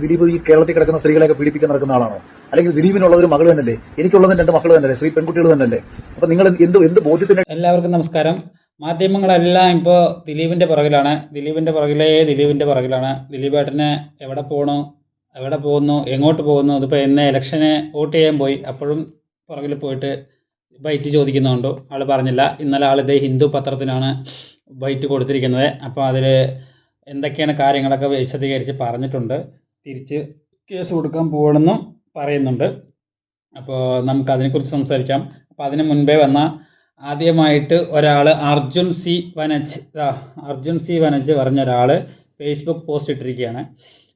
ദിലീപ് ഈ കേരളത്തിൽ കിടക്കുന്ന സ്ത്രീകളെയൊക്കെ പീഡിപ്പിക്കാൻ നടക്കുന്ന ആളാണോ? അല്ലെങ്കിൽ ദിലീപിനുള്ളത് ഒരു മകൾ തന്നെയല്ലേ? എനിക്കുള്ളത് രണ്ട് മക്കൾ തന്നെയല്ലേ? സ്ത്രീ പെൺകുട്ടികൾ തന്നെയല്ലേ? അപ്പൊ നിങ്ങൾ എന്ത് എന്ത് ബോധ്യത്തിന് എല്ലാവർക്കും നമസ്കാരം. മാധ്യമങ്ങളെല്ലാം ഇപ്പോൾ ദിലീപിന്റെ പുറകിലാണ്. ദിലീപിന്റെ പുറകിലേ ദിലീപിന്റെ പുറകിലാണ്. ദിലീപേട്ടനെ എവിടെ പോകണു എവിടെ പോകുന്നു? എങ്ങോട്ട് പോകുന്നു? ഇതിപ്പോൾ എന്നെ ഇലക്ഷന് വോട്ട് ചെയ്യാൻ പോയി. അപ്പോഴും പുറകിൽ പോയിട്ട് ബൈറ്റ് ചോദിക്കുന്നുണ്ടോ ആൾ പറഞ്ഞില്ല. ഇന്നലെ ആൾ ഇതേ ഹിന്ദു പത്രത്തിനാണ് ബൈറ്റ് കൊടുത്തിരിക്കുന്നത്. അപ്പോൾ അതിൽ എന്തൊക്കെയാണ് കാര്യങ്ങളൊക്കെ വിശദീകരിച്ച് പറഞ്ഞിട്ടുണ്ട്. തിരിച്ച് കേസ് കൊടുക്കാൻ പോകണമെന്നും പറയുന്നുണ്ട്. അപ്പോൾ നമുക്ക് അതിനെക്കുറിച്ച് സംസാരിക്കാം. അപ്പോൾ അതിന് മുൻപേ വന്ന ആദ്യമായിട്ട് ഒരാൾ അർജുൻ സി വനജ് അർജുൻ സി വനജ് പറഞ്ഞ ഒരാൾ ഫേസ്ബുക്ക് പോസ്റ്റ് ഇട്ടിരിക്കുകയാണ്.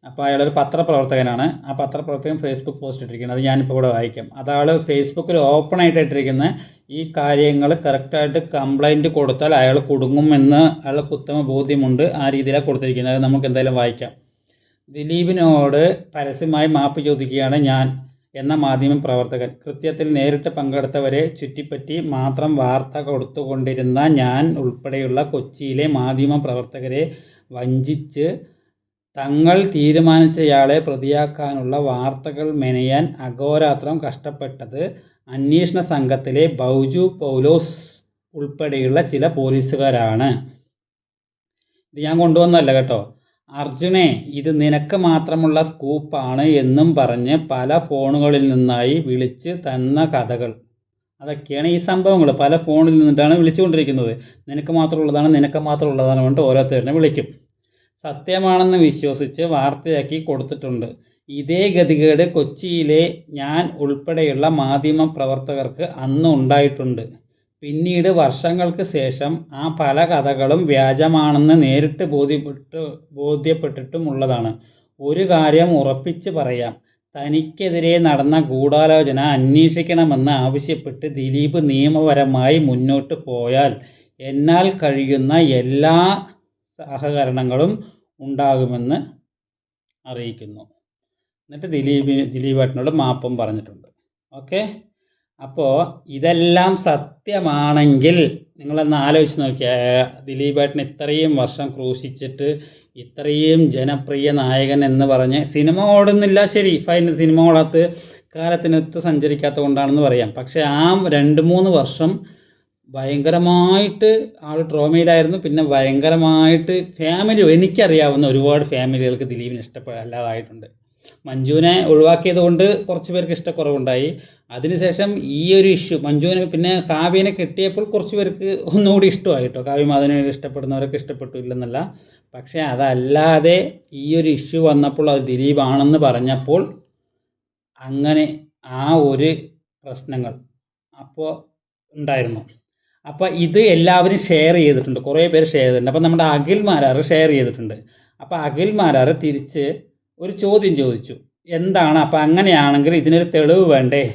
അപ്പോൾ അയാളൊരു പത്രപ്രവർത്തകനാണ്. ആ പത്രപ്രവർത്തകൻ ഫേസ്ബുക്ക് പോസ്റ്റ് ഇട്ടിരിക്കുകയാണ്. അത് ഞാനിപ്പോൾ ഇവിടെ വായിക്കാം. അതാൾ ഫേസ്ബുക്കിൽ ഓപ്പൺ ആയിട്ട് ഇട്ടിരിക്കുന്ന ഈ കാര്യങ്ങൾ കറക്റ്റായിട്ട് കംപ്ലൈന്റ് കൊടുത്താൽ അയാൾ കുടുങ്ങുമെന്ന് അയാൾക്ക് ഉത്തമ ബോധ്യമുണ്ട്. ആ രീതിയിലാണ് കൊടുത്തിരിക്കുന്നത്. അത് നമുക്ക് എന്തായാലും വായിക്കാം. ദിലീപിനോട് പരസ്യമായി മാപ്പ് ചോദിക്കുകയാണ് ഞാൻ എന്ന മാധ്യമ പ്രവർത്തകൻ. കൃത്യത്തിൽ നേരിട്ട് പങ്കെടുത്തവരെ ചുറ്റിപ്പറ്റി മാത്രം വാർത്ത കൊടുത്തുകൊണ്ടിരുന്ന ഞാൻ ഉൾപ്പെടെയുള്ള കൊച്ചിയിലെ മാധ്യമ പ്രവർത്തകരെ വഞ്ചിച്ച് തങ്ങൾ തീരുമാനിച്ചയാളെ പ്രതിയാക്കാനുള്ള വാർത്തകൾ മെനയാൻ അഹോരാത്രം കഷ്ടപ്പെട്ടത് അന്വേഷണ സംഘത്തിലെ ബൗജു പൗലോസ് ഉൾപ്പെടെയുള്ള ചില പോലീസുകാരാണ്. ഇത് ഞാൻ കൊണ്ടുവന്നല്ല കേട്ടോ. അർജുനെ ഇത് നിനക്ക് മാത്രമുള്ള സ്കൂപ്പാണ് എന്നും പറഞ്ഞ് പല ഫോണുകളിൽ നിന്നായി വിളിച്ച് തന്ന കഥകൾ. അതൊക്കെയാണ് ഈ സംഭവങ്ങൾ. പല ഫോണിൽ നിന്നിട്ടാണ് വിളിച്ചുകൊണ്ടിരിക്കുന്നത്. നിനക്ക് മാത്രമുള്ളതാണ് നിനക്ക് മാത്രമുള്ളതാണ് കൊണ്ട് ഓരോരുത്തരനെ വിളിക്കും. സത്യമാണെന്ന് വിശ്വസിച്ച് വാർത്തയാക്കി കൊടുത്തിട്ടുണ്ട്. ഇതേ ഗതികേട് കൊച്ചിയിലെ ഞാൻ ഉൾപ്പെടെയുള്ള മാധ്യമ പ്രവർത്തകർക്ക് അന്ന് ഉണ്ടായിട്ടുണ്ട്. പിന്നീട് വർഷങ്ങൾക്ക് ശേഷം ആ പല കഥകളും വ്യാജമാണെന്ന് നേരിട്ട് ബോധ്യപ്പെട്ടു ബോധ്യപ്പെട്ടിട്ടുമുള്ളതാണ്. ഒരു കാര്യം ഉറപ്പിച്ച് പറയാം. തനിക്കെതിരെ നടന്ന ഗൂഢാലോചന അന്വേഷിക്കണമെന്ന് ആവശ്യപ്പെട്ട് ദിലീപ് നിയമപരമായി മുന്നോട്ട് പോയാൽ എന്നാൽ കഴിയുന്ന എല്ലാ സഹകരണങ്ങളും ഉണ്ടാകുമെന്ന് അറിയിക്കുന്നു. എന്നിട്ട് ദിലീപിന് ദിലീപേട്ടനോട് മാപ്പും പറഞ്ഞിട്ടുണ്ട്. ഓക്കെ? അപ്പോൾ ഇതെല്ലാം സത്യമാണെങ്കിൽ നിങ്ങളൊന്ന് ആലോചിച്ച് നോക്കിയാൽ ദിലീപേട്ടൻ ഇത്രയും വർഷം ക്രൂശിച്ചിട്ട് ഇത്രയും ജനപ്രിയ നായകൻ എന്ന് പറഞ്ഞ് സിനിമ ഓടുന്നില്ല. ശരി ഫൈൻ സിനിമ ഓടാത്ത കാലത്തിനൊത്ത് സഞ്ചരിക്കാത്ത കൊണ്ടാണെന്ന് പറയാം. പക്ഷേ ആ രണ്ട് മൂന്ന് വർഷം ഭയങ്കരമായിട്ട് ആൾ ട്രോമയിലായിരുന്നു പിന്നെ ഭയങ്കരമായിട്ട് ഫാമിലി എനിക്കറിയാവുന്ന ഒരുപാട് ഫാമിലികൾക്ക് ദിലീപിനെ ഇഷ്ടപ്പെടാതായിട്ടുണ്ട് മഞ്ജുവിനെ ഒഴിവാക്കിയത് കൊണ്ട് കുറച്ച് പേർക്ക് ഇഷ്ടക്കുറവുണ്ടായി. അതിനുശേഷം ഈ ഒരു ഇഷ്യൂ മഞ്ജുവിനെ പിന്നെ കാവ്യനെ കിട്ടിയപ്പോൾ കുറച്ച് പേർക്ക് ഒന്നുകൂടി ഇഷ്ടമായി കേട്ടോ കാവ്യ മാധവനെ ഇഷ്ടപ്പെടുന്നവരൊക്കെ ഇഷ്ടപ്പെട്ടു ഇല്ലെന്നല്ല പക്ഷേ അതല്ലാതെ ഈ ഒരു ഇഷ്യൂ വന്നപ്പോൾ അത് ദിലീപാണെന്ന് പറഞ്ഞപ്പോൾ അങ്ങനെ ആ ഒരു പ്രശ്നങ്ങൾ അപ്പോൾ ഉണ്ടായിരുന്നു. അപ്പോൾ ഇത് എല്ലാവരും ഷെയർ ചെയ്തിട്ടുണ്ട്. കുറേ പേര് ഷെയർ ചെയ്തിട്ടുണ്ട്. അപ്പോൾ നമ്മുടെ അഖിൽ മാരാറ് ഷെയർ ചെയ്തിട്ടുണ്ട്. അപ്പോൾ അഖിൽ മാരാറ് തിരിച്ച് ഒരു ചോദ്യം ചോദിച്ചു. എന്താണ്? അപ്പം അങ്ങനെയാണെങ്കിൽ ഇതിനൊരു തെളിവ് വേണ്ടേ?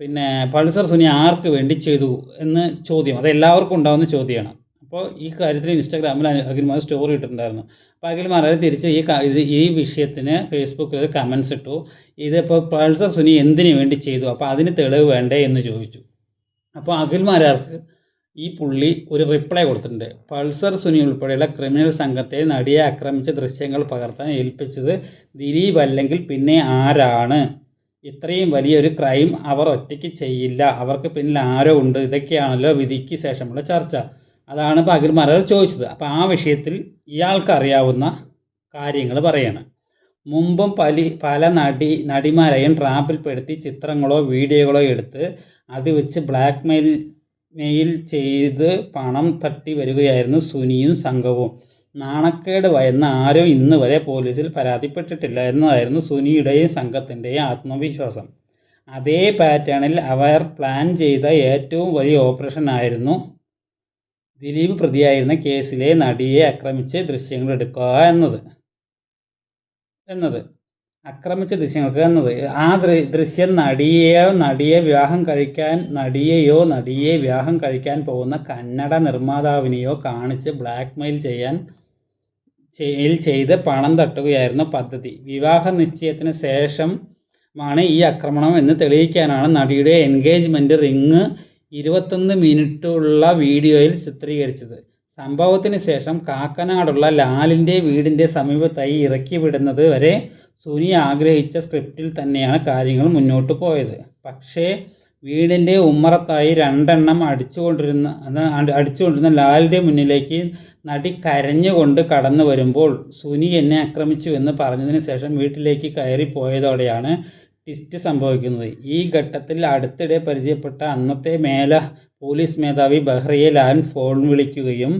പിന്നെ പൾസർ സുനി ആർക്ക് വേണ്ടി ചെയ്തു എന്ന് ചോദ്യം. അത് എല്ലാവർക്കും ഉണ്ടാകുന്ന ചോദ്യമാണ്. അപ്പോൾ ഈ കാര്യത്തിൽ ഇൻസ്റ്റാഗ്രാമിൽ അഖിൽമാർ സ്റ്റോറി ഇട്ടിട്ടുണ്ടായിരുന്നു. അപ്പോൾ അഖിൽമാർ തിരിച്ച് ഈ ഇത് ഈ വിഷയത്തിന് ഫേസ്ബുക്കിൽ ഒരു കമൻസ് ഇട്ടു. ഇതിപ്പോൾ പൾസർ സുനി എന്തിനു വേണ്ടി ചെയ്തു? അപ്പോൾ അതിന് തെളിവ് വേണ്ടേ എന്ന് ചോദിച്ചു. അപ്പോൾ അഖിൽമാരാർക്ക് ഈ പുള്ളി ഒരു റിപ്ലൈ കൊടുത്തിട്ടുണ്ട്. പൾസർ സുനി ഉൾപ്പെടെയുള്ള ക്രിമിനൽ സംഘത്തെ നടിയെ ആക്രമിച്ച ദൃശ്യങ്ങൾ പകർത്താൻ ഏൽപ്പിച്ചത് ദിലീപ് അല്ലെങ്കിൽ പിന്നെ ആരാണ്? ഇത്രയും വലിയൊരു ക്രൈം അവർ ഒറ്റയ്ക്ക് ചെയ്യില്ല. അവർക്ക് പിന്നിൽ ആരോ ഉണ്ട്. ഇതൊക്കെയാണല്ലോ വിധിക്ക് ശേഷമുള്ള ചർച്ച. അതാണ് ഇപ്പോൾ അഖിൽ ചോദിച്ചത്. അപ്പോൾ ആ വിഷയത്തിൽ ഇയാൾക്ക് അറിയാവുന്ന കാര്യങ്ങൾ പറയാണ്. മുമ്പും പലി പല നടി നടിമാരെയും ട്രാപ്പിൽപ്പെടുത്തി ചിത്രങ്ങളോ വീഡിയോകളോ എടുത്ത് അത് വെച്ച് ബ്ലാക്ക് മെയിൽ ചെയ്ത് പണം തട്ടി വരികയായിരുന്നു സുനിയും സംഘവും. നാണക്കേട് ഭയന്ന ആരും ഇന്ന് വരെ പോലീസിൽ പരാതിപ്പെട്ടിട്ടില്ല എന്നതായിരുന്നു സുനിയുടെയും സംഘത്തിന്റെയും ആത്മവിശ്വാസം. അതേ പാറ്റേണിൽ അവർ പ്ലാൻ ചെയ്ത ഏറ്റവും വലിയ ഓപ്പറേഷൻ ആയിരുന്നു ദിലീപ് പ്രതിയായിരുന്ന കേസിലെ നടിയെ ആക്രമിച്ച് ദൃശ്യങ്ങൾ എടുക്കുക എന്നത്. എന്നത്. ആക്രമിച്ച ദൃശ്യങ്ങൾക്ക് എന്നത് ആ ദൃശ്യം നടിയെയോ നടിയെ വിവാഹം കഴിക്കാൻ നടിയെയോ നടിയെ വിവാഹം കഴിക്കാൻ പോകുന്ന കന്നഡ നിർമ്മാതാവിനെയോ കാണിച്ച് ബ്ലാക്ക്മെയിൽ ചെയ്യാൻ ചെയ്- ചെയ്ത് പണം തട്ടുകയായിരുന്നു പദ്ധതി. വിവാഹ നിശ്ചയത്തിന് ശേഷമാണ് ഈ ആക്രമണം എന്ന് തെളിയിക്കാനാണ് നടിയുടെ എൻഗേജ്മെന്റ് റിങ് ഇരുപത്തൊന്ന് മിനിറ്റുള്ള വീഡിയോയിൽ ചിത്രീകരിച്ചത്. സംഭവത്തിന് ശേഷം കാക്കനാടുള്ള ലാലിന്റെ വീടിന്റെ സമീപത്തായി ഇറക്കി വിടുന്നത് വരെ സുനി ആഗ്രഹിച്ച സ്ക്രിപ്റ്റിൽ തന്നെയാണ് കാര്യങ്ങൾ മുന്നോട്ട് പോയത്. പക്ഷേ വീടിന്റെ ഉമ്മറത്തായി രണ്ടെണ്ണം അടിച്ചുകൊണ്ടിരുന്ന അടിച്ചുകൊണ്ടിരുന്ന ലാലിന്റെ മുന്നിലേക്ക് നടി കരഞ്ഞുകൊണ്ട് കടന്നു വരുമ്പോൾ സുനി എന്നെ ആക്രമിച്ചു എന്ന് പറഞ്ഞതിന് ശേഷം വീട്ടിലേക്ക് കയറി പോയതോടെയാണ് ട്വിസ്റ്റ് സംഭവിക്കുന്നത്. ഈ ഘട്ടത്തിൽ അടുത്തിടെ പരിചയപ്പെട്ട അന്നത്തെ മേല പോലീസ് മേധാവി ബഹ്റയെ ലാൽ ഫോൺ വിളിക്കുകയും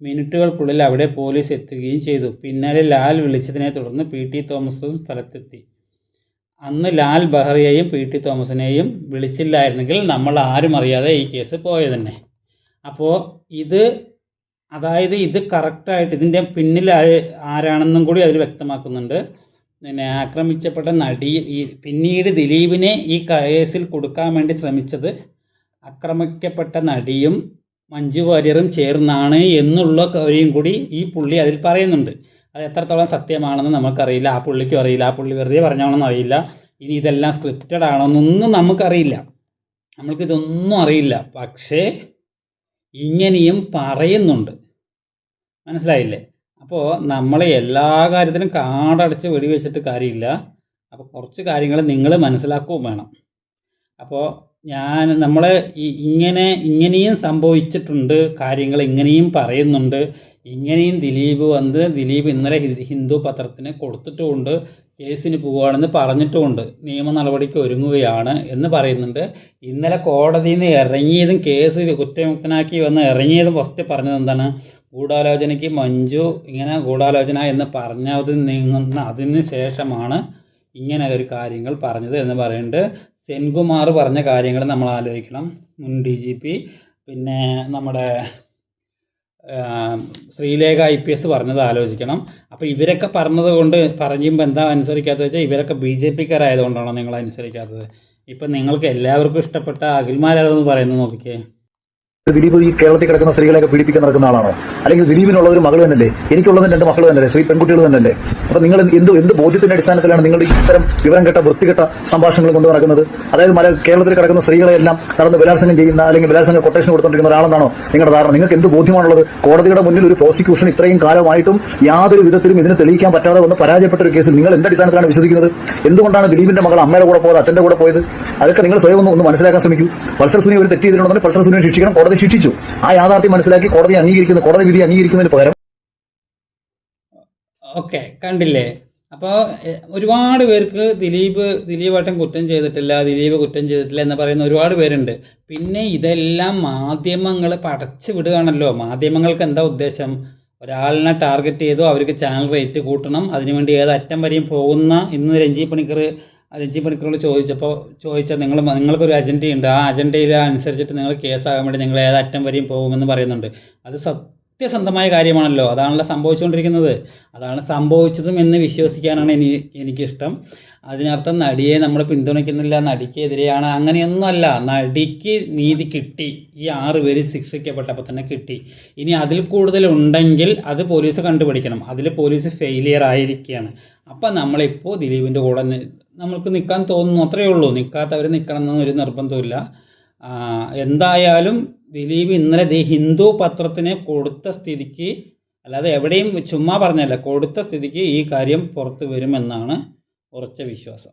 മിനിറ്റുകൾക്കുള്ളിൽ അവിടെ പോലീസ് എത്തുകയും ചെയ്തു. പിന്നാലെ ലാൽ വിളിച്ചതിനെ തുടർന്ന് പി ടി തോമസും സ്ഥലത്തെത്തി. അന്ന് ലാൽ ബഹ്റയെയും പി ടി തോമസിനെയും വിളിച്ചില്ലായിരുന്നെങ്കിൽ നമ്മൾ ആരും അറിയാതെ ഈ കേസ് പോയത് തന്നെ അപ്പോൾ ഇത് അതായത് ഇത് കറക്റ്റായിട്ട് ഇതിന്റെ പിന്നിൽ ആരാണെന്നും കൂടി അതിൽ വ്യക്തമാക്കുന്നുണ്ട്. പിന്നെ ആക്രമിച്ചപ്പെട്ട നടി ഈ പിന്നീട് ദിലീപിനെ ഈ കേസിൽ കൊടുക്കാൻ വേണ്ടി ശ്രമിച്ചത് ആക്രമിക്കപ്പെട്ട നടിയും മഞ്ജു വാര്യറും ചേർന്നാണ് എന്നുള്ള കാര്യം കൂടി ഈ പുള്ളി അതിൽ പറയുന്നുണ്ട്. അത് എത്രത്തോളം സത്യമാണെന്ന് നമുക്കറിയില്ല. ആ പുള്ളിക്കും അറിയില്ല. ആ പുള്ളി വെറുതെ പറഞ്ഞാണെന്ന് അറിയില്ല. ഇനി ഇതെല്ലാം സ്ക്രിപ്റ്റഡ് ആണോന്നൊന്നും നമുക്കറിയില്ല. നമ്മൾക്കിതൊന്നും അറിയില്ല. പക്ഷേ ഇങ്ങനെയും പറയുന്നുണ്ട്. മനസ്സിലായില്ലേ? അപ്പോൾ നമ്മൾ എല്ലാ കാര്യത്തിലും കാടടച്ച് വെടിവെച്ചിട്ട് കാര്യമില്ല. അപ്പോൾ കുറച്ച് കാര്യങ്ങൾ നിങ്ങൾ മനസ്സിലാക്കുകയും വേണം. അപ്പോൾ ഞാൻ നമ്മൾ ഈ ഇങ്ങനെ ഇങ്ങനെയും സംഭവിച്ചിട്ടുണ്ട് കാര്യങ്ങൾ ഇങ്ങനെയും പറയുന്നുണ്ട്. ഇങ്ങനെയും ദിലീപ് വന്ന് ദിലീപ് ഇന്നലെ ഹിന്ദു പത്രത്തിന് കൊടുത്തിട്ടുമുണ്ട് കേസിന് പോവുകയാണെന്ന് പറഞ്ഞിട്ടുമുണ്ട് നിയമ നടപടിക്ക് ഒരുങ്ങുകയാണ് എന്ന് പറയുന്നുണ്ട്. ഇന്നലെ കോടതിയിൽ നിന്ന് ഇറങ്ങിയതും കേസ് കുറ്റമുക്തനാക്കി വന്ന് ഇറങ്ങിയതും ഫസ്റ്റ് പറഞ്ഞത് എന്താണ്? ഗൂഢാലോചനയ്ക്ക് മഞ്ജു ഇങ്ങനെ ഗൂഢാലോചന എന്ന് പറഞ്ഞതിൽ നീങ്ങുന്ന അതിന് ശേഷമാണ് ഇങ്ങനെ ഒരു കാര്യങ്ങൾ പറഞ്ഞത് എന്ന് പറയുന്നുണ്ട്. സെൻകുമാർ പറഞ്ഞ കാര്യങ്ങൾ നമ്മൾ ആലോചിക്കണം. മുൻ ഡി ജി പി പിന്നെ നമ്മുടെ ശ്രീലേഖ ഐ പി എസ് പറഞ്ഞത് ആലോചിക്കണം. അപ്പോൾ ഇവരൊക്കെ പറഞ്ഞത് കൊണ്ട് പറയുമ്പോൾ എന്താ അനുസരിക്കാത്തത് വെച്ചാൽ ഇവരൊക്കെ ബി ജെ പിക്കാരായതുകൊണ്ടാണോ നിങ്ങൾ അനുസരിക്കാത്തത്? ഇപ്പം നിങ്ങൾക്ക് എല്ലാവർക്കും ഇഷ്ടപ്പെട്ട അഖിൽമാരാണെന്ന് പറയുന്നത് നോക്കിക്കേ. ദിലീപ് ഈ കേരളത്തിൽ കിടക്കുന്ന സ്ത്രീകളെയൊക്കെ പീഡിപ്പിക്കാൻ നടക്കുന്ന ആളാണോ? അല്ലെങ്കിൽ ദിലീപിനുള്ള ഒരു മകൾ തന്നെയല്ലേ? എനിക്കുള്ളത് രണ്ട് മക്കൾ തന്നെയല്ലേ? സ്ത്രീ പെൺകുട്ടികൾ തന്നെയല്ലേ? അപ്പൊ നിങ്ങൾ എന്ത് എന്ത് ബോധ്യത്തിന്റെ അടിസ്ഥാനത്തിലാണ് നിങ്ങൾ ഇത്തരം വിവരം കെട്ട വൃത്തികെട്ട സംഭാഷണങ്ങൾ കൊണ്ട് നടക്കുന്നത്? അതായത് മല കേരളത്തിൽ കിടക്കുന്ന സ്ത്രീകളെല്ലാം നടന്ന് ബലാത്സംഗം ചെയ്യുന്ന അല്ലെങ്കിൽ ബലാത്സംഗം കൊട്ടേഷൻ കൊടുത്തോണ്ടിരിക്കുന്ന ഒരാളെന്നാണോ നിങ്ങളുടെ ധാരണ? നിങ്ങൾക്ക് എന്ത് ബോധ്യമാണുള്ളത്? കോടതിയുടെ മുന്നിൽ ഒരു പ്രോസിക്യൂഷൻ ഇത്രയും കാലമായിട്ടും യാതൊരു വിധത്തിലും ഇതിനെ തെളിയിക്കാൻ പറ്റാതെ വന്ന് പരാജയപ്പെട്ട ഒരു കേസിൽ നിങ്ങൾ എന്ത് അടിസ്ഥാനത്തിലാണ് വിശ്വസിക്കുന്നത്? എന്തുകൊണ്ടാണ് ദിലീപിന്റെ മകൾ അമ്മയുടെ കൂടെ പോയത് അച്ഛന്റെ കൂടെ പോയത്? അതൊക്കെ നിങ്ങൾ സ്വയം ഒന്ന് മനസ്സിലാക്കാൻ ശ്രമിക്കൂ. പൾസർ സുനി ഒരു തെറ്റ് ചെയ്തിട്ടുണ്ടെങ്കിൽ പൾസർ സുനിയെ ശിക്ഷിക്കണം കോടതി ശിക്ഷിച്ചു. ആ യാഥാർത്ഥ്യം മനസ്സിലാക്കി കോടതി അംഗീകരിക്കുന്ന കോടതി വിധി അംഗീകരിക്കുന്നതിന് പകരം ഓക്കെ കണ്ടില്ലേ? അപ്പോൾ ഒരുപാട് പേർക്ക് ദിലീപ് ദിലീപേട്ടൻ കുറ്റം ചെയ്തിട്ടില്ല ദിലീപ് കുറ്റം ചെയ്തിട്ടില്ല എന്ന് പറയുന്ന ഒരുപാട് പേരുണ്ട്. പിന്നെ ഇതെല്ലാം മാധ്യമങ്ങൾ പടച്ചു വിടുകയാണല്ലോ. മാധ്യമങ്ങൾക്ക് എന്താ ഉദ്ദേശം? ഒരാളിനെ ടാർഗറ്റ് ചെയ്തോ അവർക്ക് ചാനൽ റേറ്റ് കൂട്ടണം അതിനുവേണ്ടി ഏത് അറ്റം വരെയും പോകുന്ന ഇന്ന് രഞ്ജി പണിക്കർ രഞ്ജി പണിക്കറോട് ചോദിച്ചപ്പോൾ ചോദിച്ചാൽ നിങ്ങൾ നിങ്ങൾക്കൊരു അജണ്ടയുണ്ട് ആ അജണ്ടയിൽ അനുസരിച്ചിട്ട് നിങ്ങൾ കേസാകാൻ വേണ്ടി നിങ്ങൾ ഏത് അറ്റം വരെയും പോകുമെന്ന് പറയുന്നുണ്ട്. അത് സത്യസന്ധമായ കാര്യമാണല്ലോ. അതാണല്ലോ സംഭവിച്ചുകൊണ്ടിരിക്കുന്നത് അതാണ് സംഭവിച്ചതും എന്ന് വിശ്വസിക്കാനാണ് എനി എനിക്കിഷ്ടം. അതിനർത്ഥം നടിയെ നമ്മൾ പിന്തുണയ്ക്കുന്നില്ല. നടിക്കെതിരെയാണ്. അങ്ങനെയൊന്നുമല്ല. നടിക്ക് നീതി കിട്ടി. ഈ ആറ് പേര് ശിക്ഷിക്കപ്പെട്ടപ്പോൾ തന്നെ കിട്ടി. ഇനി അതിൽ കൂടുതൽ ഉണ്ടെങ്കിൽ അത് പോലീസ് കണ്ടുപിടിക്കണം. അതിൽ പോലീസ് ഫെയിലിയർ ആയിരിക്കുകയാണ്. അപ്പം നമ്മളിപ്പോൾ ദിലീപിന്റെ കൂടെ നമ്മൾക്ക് നിൽക്കാൻ തോന്നുന്നു അത്രയേ ഉള്ളൂ. നിൽക്കാത്തവർ നിൽക്കണം എന്നൊരു നിർബന്ധമില്ല എന്തായാലും ദിലീപ് ഇന്നലെ ദി ഹിന്ദു പത്രത്തിന് കൊടുത്ത സ്ഥിതിക്ക് അല്ലാതെ എവിടെയും ചുമ്മാ പറഞ്ഞല്ല കൊടുത്ത സ്ഥിതിക്ക് ഈ കാര്യം പുറത്തു വരുമെന്നാണ് ഉറച്ച വിശ്വാസം.